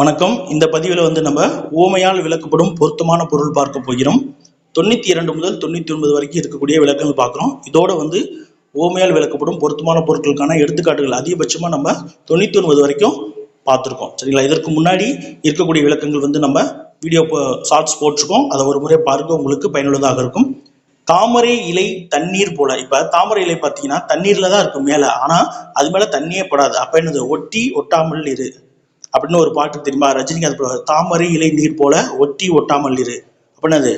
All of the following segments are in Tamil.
வணக்கம். இந்த பதிவில் வந்து நம்ம ஓமையால் விளக்கப்படும் பொருத்தமான பொருள் பார்க்க போகிறோம். தொண்ணூற்றி இரண்டு முதல் தொண்ணூற்றி ஒன்பது வரைக்கும் இருக்கக்கூடிய விளக்கங்கள் பார்க்குறோம். இதோட வந்து ஓமையால் விளக்கப்படும் பொருத்தமான பொருட்களுக்கான எடுத்துக்காட்டுகள் அதிகபட்சமாக நம்ம தொண்ணூற்றி ஒன்பது வரைக்கும் பார்த்துருக்கோம். சரிங்களா? இதற்கு முன்னாடி இருக்கக்கூடிய விளக்கங்கள் வந்து நம்ம வீடியோ ஷார்ட்ஸ் போட்டிருக்கோம். அதை ஒரு முறை பார்க்க உங்களுக்கு பயனுள்ளதாக இருக்கும். தாமரை இலை தண்ணீர் போல இப்போ தாமரை இலை பார்த்தீங்கன்னா தண்ணீரில் தான் இருக்கும் மேலே. ஆனால் அது மேலே தண்ணியே படாது. அப்போ என்னது? ஒட்டி ஒட்டாமல் இரு. அப்படின்னு ஒரு பாட்டு தெரியுமா? ரஜினிகாந்த் பாடுவார். தாமரை இலை நீர் போல ஒட்டி ஒட்டாமல் இரு. அப்படின்னது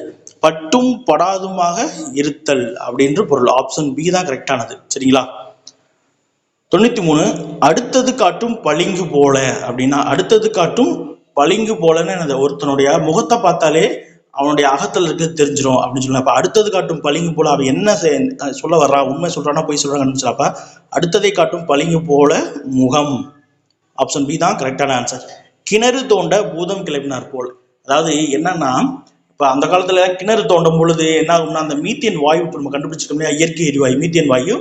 பட்டும் படாதுமாக இருத்தல் அப்படின்ற பொருள். ஆப்ஷன் பி தான் கரெக்டானது சரிங்களா? தொண்ணூத்தி மூணு அடுத்தது காட்டும் பளிங்கு போல அப்படின்னா அடுத்தது காட்டும் பளிங்கு போலன்னு எனது ஒருத்தனுடைய முகத்தை பார்த்தாலே அவனுடைய அகத்தில் இருக்கிறது தெரிஞ்சிடும் அப்படின்னு சொல்லலாம் அப்ப அடுத்தது காட்டும் பளிங்கு போல அவன் என்ன சொல்ல வர்றான் உண்மை சொல்றானா போய் சொல்றான்னு அப்ப அடுத்ததை காட்டும் பளிங்கு போல முகம். ஆப்ஷன் பி தான் கரெக்டான ஆன்சர் கிணறு தோண்ட பூதம் கிளப்பினார் போல். அதாவது என்னன்னா இப்போ அந்த காலத்தில் கிணறு தோண்டும் பொழுது என்ன ஆகும்னா அந்த மீத்தேன் வாயு இப்போ நம்ம கண்டுபிடிச்சிட்டோம் இல்லையா? இயற்கை எரிவாயு மீத்தேன் வாயு.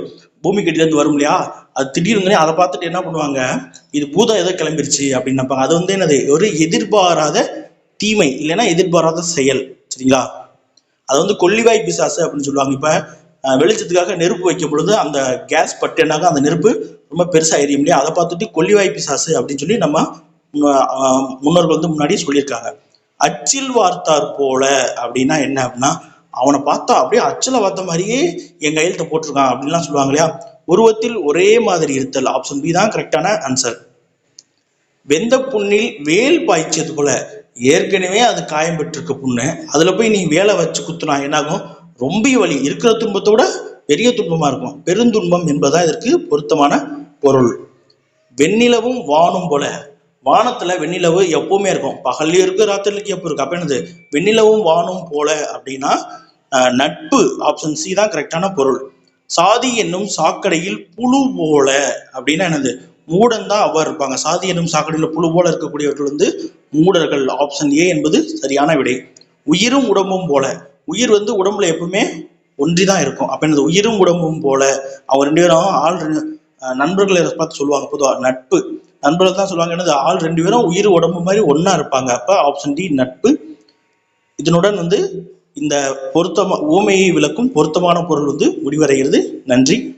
பூமி கட்டிலேருந்து வரும் இல்லையா? அது திடீர்னு அதை பார்த்துட்டு என்ன பண்ணுவாங்க? இது பூதம் ஏதோ கிளம்பிருச்சு அப்படின்னு நினைப்பாங்க. அது வந்து என்னது? ஒரு எதிர்பாராத தீமை இல்லைன்னா எதிர்பாராத செயல். சரிங்களா? அது வந்து கொல்லிவாய் பிசாசு அப்படின்னு சொல்லுவாங்க. இப்போ வெளிச்சத்துக்காக நெருப்பு வைக்கும் பொழுது அந்த கேஸ் பட்டேனாக அந்த நெருப்பு ரொம்ப பெருசாக எரியும் இல்லையா? அதை பார்த்துட்டு கொல்லிவாய் பிசாசு அப்படின்னு சொல்லி நம்ம முன்னோர்கள் வந்து முன்னாடி சொல்லியிருக்காங்க. அச்சில் வார்த்தார் போல அப்படின்னா என்ன அப்படின்னா அவனை பார்த்தா அப்படியே அச்சில் பார்த்த மாதிரியே என் கையெழுத்த போட்டிருக்கான் அப்படின்லாம் சொல்லுவாங்க இல்லையா? உருவத்தில் ஒரே மாதிரி இருத்தல். ஆப்ஷன் பி தான் கரெக்டான ஆன்சர் வெந்த புண்ணில் வேல் பாய்ச்சது போல ஏற்கனவே அது காயம் பெற்றிருக்க புண்ணு. அதில் போய் நீ வேலை வச்சு குத்துனா என்னாகும்? ரொம்ப வலி. இருக்கிற துன்பத்தோட பெரிய துன்பமா இருக்கும். பெருந்துன்பம் என்பதுதான் இதற்கு பொருத்தமான பொருள். வெண்ணிலவும் வானும் போல. வானத்துல வெண்ணிலவு எப்பவுமே இருக்கும். பகல்லையும் இருக்கு ராத்திரிக்கு எப்போ இருக்கு? அப்ப என்னது? வெண்ணிலவும் வானும் போல அப்படின்னா நட்பு ஆப்ஷன் சி தான் கரெக்டான பொருள். சாதி என்னும் சாக்கடையில் புழு போல அப்படின்னா என்னது? மூடன் தான் அவர் இருப்பாங்க. சாதி என்னும் சாக்கடையில் புழு போல இருக்கக்கூடியவர்கள் வந்து மூடர்கள். ஆப்ஷன் ஏ என்பது சரியான விடை. உயிரும் உடம்பும் போல. உயிர் வந்து உடம்புல எப்பவுமே ஒன்றி தான் இருக்கும். அப்ப என்னது? உயிரும் உடம்பும் போல. அவங்க ரெண்டு பேரும் ஆள் ரெண்டு- நண்பர்களை பார்த்து சொல்லுவாங்க. பொதுவாக நட்பு. நண்பர்கள் தான் சொல்லுவாங்க. என்னது? ஆள் ரெண்டு பேரும் உயிர் உடம்பு மாதிரி ஒன்றா இருப்பாங்க. அப்ப ஆப்ஷன் டி நட்பு. இதனுடன் வந்து இந்த பொருத்தமா ஊமையை விளக்கும் பொருத்தமான பொருள் வந்து முடிவடைகிறது. நன்றி.